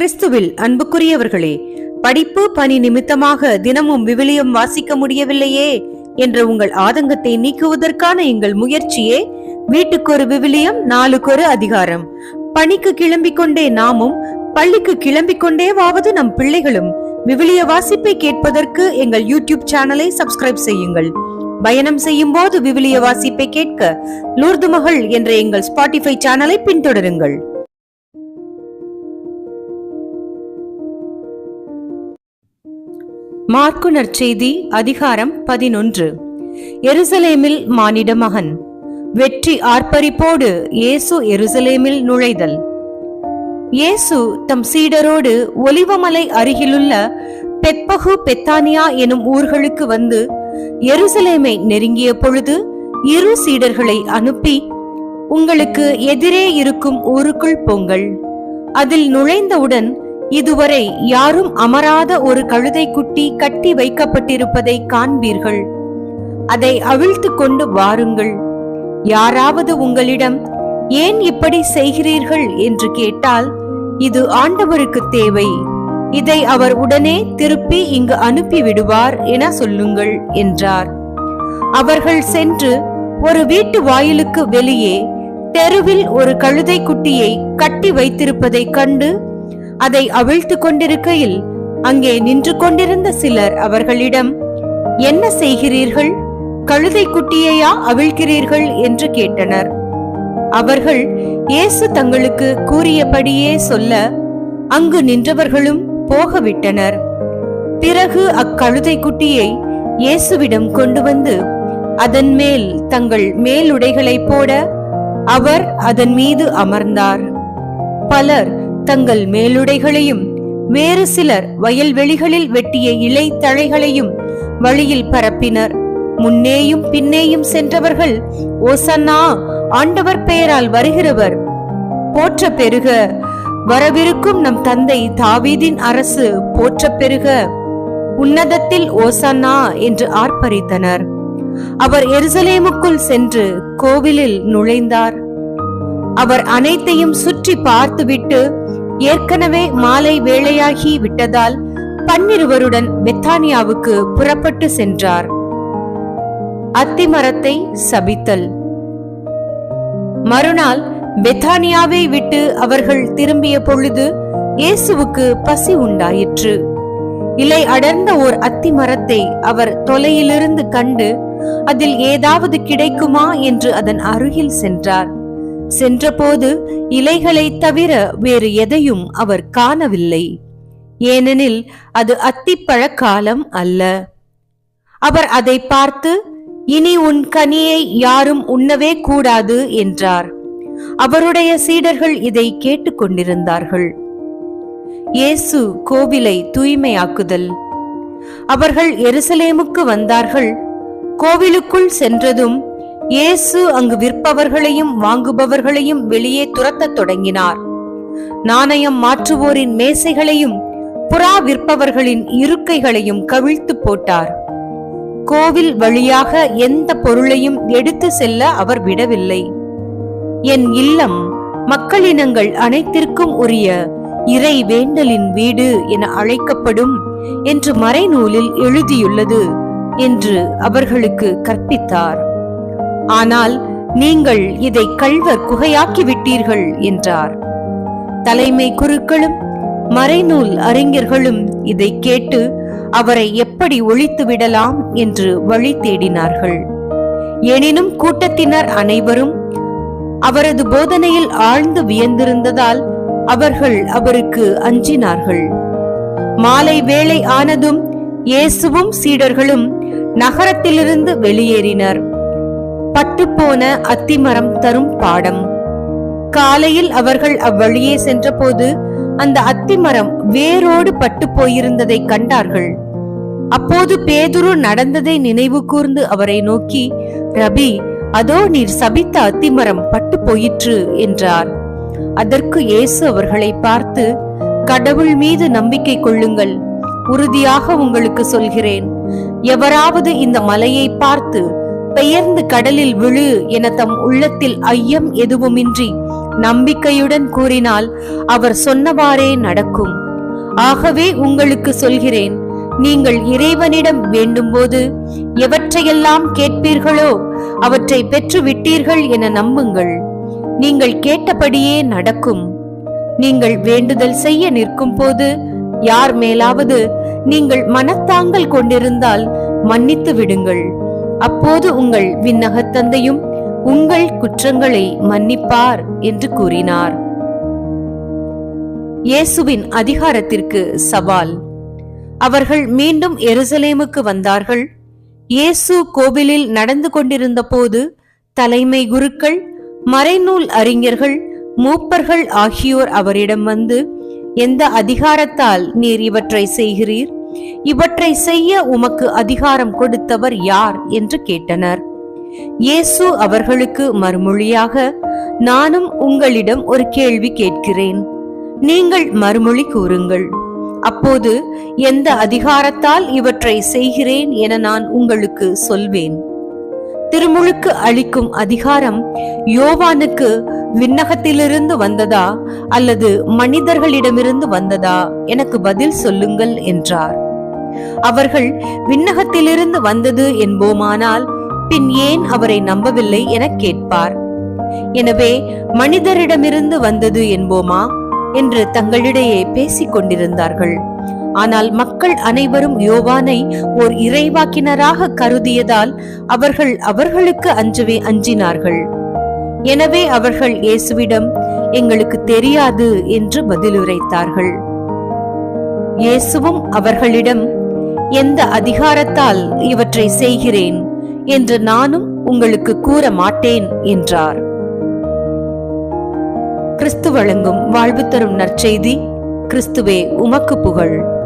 கிறிஸ்துவில் அன்புக்குரியவர்களே படிப்பு பணி நிமித்தமாக தினமும் விவிலியம் வாசிக்க முடியவில்லையே என்ற உங்கள் ஆதங்கத்தை நீக்குவதற்கான எங்கள் முயற்சியே வீட்டுக்கு ஒரு விவிலியம் நாளுக்கு ஒரு அதிகாரம். பணிக்கு கிளம்பிக் கொண்டே நாமும் பள்ளிக்கு கிளம்பிக் கொண்டேவாவது நம் பிள்ளைகளும் விவிலிய வாசிப்பை கேட்பதற்கு எங்கள் யூடியூப் சேனலை சப்ஸ்கிரைப் செய்யுங்கள். பயணம் செய்யும் போது விவிலிய வாசிப்பை கேட்க லூர்து மகள் என்ற எங்கள் ஸ்பாட்டிஃபை சேனலை பின்தொடருங்கள். மார்க்கு நற்செய்தி அதிகாரம் பதினொன்று. எருசலேமில் மானிட மகன். வெற்றி ஆர்ப்பரிப்போடு இயேசு எருசலேமில் நுழைதல். இயேசு தம் சீடரோடு ஒலிவமலை அருகிலுள்ள பெப்பகு பெத்தானியா எனும் ஊர்களுக்கு வந்து எருசலேமை நெருங்கிய பொழுது இரு சீடர்களை அனுப்பி உங்களுக்கு எதிரே இருக்கும் ஊருக்குள் போங்கள். அதில் நுழைந்தவுடன் இதுவரை யாரும் அமராத ஒரு கழுதை குட்டி கட்டி வைக்கப்பட்டிருப்பதை காண்பீர்கள். அதை அவிழ்த்து கொண்டு வாருங்கள். யாராவது உங்களிடம் ஏன் இப்படி செய்கிறீர்கள்? என்று கேட்டால் இது ஆண்டவருக்கு தேவை. இதை அவர் உடனே திருப்பி இங்கு அனுப்பி விடுவார் என சொல்லுங்கள் என்றார். அவர்கள் சென்று ஒரு வீட்டு வாயிலுக்கு வெளியே தெருவில் ஒரு கழுதை குட்டியை கட்டி வைத்திருப்பதை கண்டு அதை அவிழ்த்து கொண்டிருக்கையில் அங்கே நின்று கொண்டிருந்த சிலர் அவர்களிடம் என்ன செய்கிறீர்கள்? கழுதை குட்டியையா அவிழ்க்கிறீர்கள்? என்று கேட்டனர். அவர்கள் இயேசு தங்களுக்கு கூறியபடியே சொல்ல அங்கு நின்றவர்களும் போகவிட்டனர். பிறகு அக்கழுதை குட்டியை இயேசுவிடம் கொண்டு வந்து அதன் மேல் தங்கள் மேலுடைகளை போட அவர் அதன் மீது அமர்ந்தார். பலர் தங்கள் மேலுடைகளையும் வேறு சிலர் வயல்வெளிகளில் வெட்டிய இலை தழைகளையும் வழியில் பரப்பினர். முன்னேயும் பின்னேயும் சென்றவர்கள் ஓசன்னா ஆண்டவர் பெயரால் வருகிறவர். போற்ற பெருக வரவிருக்கும் நம் தந்தை தாவீதின் அரசு போற்ற பெருக. உன்னதத்தில் ஓசன்னா என்று ஆர்ப்பரித்தனர். அவர் எருசலேமுக்குள் சென்று கோவிலில் நுழைந்தார். அவர் அனைத்தையும் சுற்றி பார்த்துவிட்டு ஏற்கனவே மாலை வேளையாகி விட்டதால் பன்னிருவருடன் பெத்தானியாவுக்கு புறப்பட்டு சென்றார். அத்திமரத்தை சபித்தல். மறுநாள் பெத்தானியாவை விட்டு அவர்கள் திரும்பிய பொழுது இயேசுவுக்கு பசி உண்டாயிற்று. இலை அடர்ந்த ஓர் அத்தி மரத்தை அவர் தொலையிலிருந்து கண்டு அதில் ஏதாவது கிடைக்குமா என்று அதன் அருகில் சென்றார். சென்றபோது இலைகளை தவிர வேறு எதையும் அவர் காணவில்லை. ஏனெனில் அது அத்திப்பழக்காலம் அல்ல. அவர் அதை பார்த்து இனி உன் கனியை யாரும் உண்ணவே கூடாது என்றார். அவருடைய சீடர்கள் இதை கேட்டுக்கொண்டிருந்தார்கள் இயேசு கோவிலை தூய்மையாக்குதல். அவர்கள் எருசலேமுக்கு வந்தார்கள். கோவிலுக்குள் சென்றதும் இயேசு அங்கு விற்பவர்களையும் வாங்குபவர்களையும் வெளியே துரத்தத் தொடங்கினார். நாணயம் மாற்றுவோரின் மேசைகளையும் புறா விற்பவர்களின் இருக்கைகளையும் கவிழ்த்து போட்டார். கோவில் வழியாக எந்த பொருளையும் எடுத்து செல்ல அவர் விடவில்லை. என் இல்லம் மக்களினங்கள் அனைத்திற்கும் உரிய இறை வேண்டலின் வீடு என அழைக்கப்படும் என்று மறைநூலில் எழுதியுள்ளது என்று அவர்களுக்கு கற்பித்தார். ஆனால் நீங்கள் இதை கல்வர் குகையாக்கி விட்டீர்கள் என்றார். தலைமை குருக்களும் மறைநூல் அறிஞர்களும் இதை கேட்டு அவரை எப்படி ஒழித்து விடலாம் என்று வழி தேடினார்கள். எனினும் கூட்டத்தினர் அனைவரும் அவரது போதனையில் ஆழ்ந்து வியந்திருந்ததால் அவர்கள் அவருக்கு அஞ்சினார்கள். மாலை வேளை ஆனதும் இயேசுவும் சீடர்களும் நகரத்திலிருந்து வெளியேறினர். பட்டுப்போன அத்திமரம் தரும் பாடம். காலையில் அவர்கள் அவ்வழியே சென்றபோது அந்த அத்திமரம் வேரோடு பட்டு போயிருந்ததை கண்டார்கள். அப்போது பேதுரு நடந்ததை நினைவு கூர்ந்து அவரை நோக்கி ரபி அதோ நீர் சபித்த அத்திமரம் பட்டு போயிற்று என்றார். அதற்கு இயேசு அவர்களை பார்த்து கடவுள் மீது நம்பிக்கை கொள்ளுங்கள். உறுதியாக உங்களுக்கு சொல்கிறேன். எவராவது இந்த மலையை பார்த்து பெயர்ந்து கடலில் விழு என தம் உள்ளத்தில் ஐயம் எதுவுமின்றி நம்பிக்கையுடன் கூறினால் அவர் சொன்னவாறே நடக்கும். ஆகவே உங்களுக்கு சொல்கிறேன் நீங்கள் இறைவனிடம் வேண்டும்போது எவற்றையெல்லாம் கேட்பீர்களோ அவற்றை பெற்று விட்டீர்கள் என நம்புங்கள். நீங்கள் கேட்டபடியே நடக்கும். நீங்கள் வேண்டுதல் செய்ய நிற்கும் போது யார் மேலாவது நீங்கள் மனத்தாங்கல் கொண்டிருந்தால் மன்னித்து விடுங்கள். அப்போது உங்கள் விண்ணக தந்தையும் உங்கள் குற்றங்களை மன்னிப்பார் என்று கூறினார். இயேசுவின் அதிகாரத்திற்கு சவால். அவர்கள் மீண்டும் எருசலேமுக்கு வந்தார்கள். இயேசு கோவிலில் நடந்து கொண்டிருந்த போது தலைமை குருக்கள் மறைநூல் அறிஞர்கள் மூப்பர்கள் ஆகியோர் அவரிடம் வந்து எந்த அதிகாரத்தால் நீர் இவற்றை செய்கிறீர்? இவற்றை செய்ய உமக்கு அதிகாரம் கொடுத்தவர் யார் என்று கேட்டனர். இயேசு அவர்களுக்கு மறுமொழியாக நானும் உங்களிடம் ஒரு கேள்வி கேட்கிறேன். நீங்கள் மறுமொழி கூறுங்கள். அப்போது எந்த அதிகாரத்தால் இவற்றை செய்கிறேன் என நான் உங்களுக்கு சொல்வேன். திருமுழுக்கு அளிக்கும் அதிகாரம் யோவானுக்கு விண்ணகத்திலிருந்து வந்ததா அல்லது மனிதர்களிடமிருந்து வந்ததா? எனக்கு பதில் சொல்லுங்கள் என்றார். அவர்கள் விண்ணகத்திலிருந்து வந்தது என்போமானால் பின் ஏன் அவரை நம்பவில்லை என கேட்பார். எனவே மனிதரிடமிருந்து வந்தது என்போமா? என்று தங்களிடையே பேசிக் கொண்டிருந்தார்கள். ஆனால் மக்கள் அனைவரும் யோவானை ஓர் இறைவாக்கினராக கருதியதால் அவர்கள் அவர்களுக்கு அஞ்சவே அஞ்சினார்கள். எனவே அவர்கள் இயேசுவிடம் எங்களுக்கு தெரியாது என்று பதிலுரைத்தார்கள் இயேசுவும் அவர்களிடம் எந்த அதிகாரத்தால் இவற்றை செய்கிறேன் என்று நானும் உங்களுக்கு கூற மாட்டேன் என்றார். கிறிஸ்து வழங்கும் வாழ்வு தரும் நற்செய்தி கிறிஸ்துவே உமக்கு புகழ்.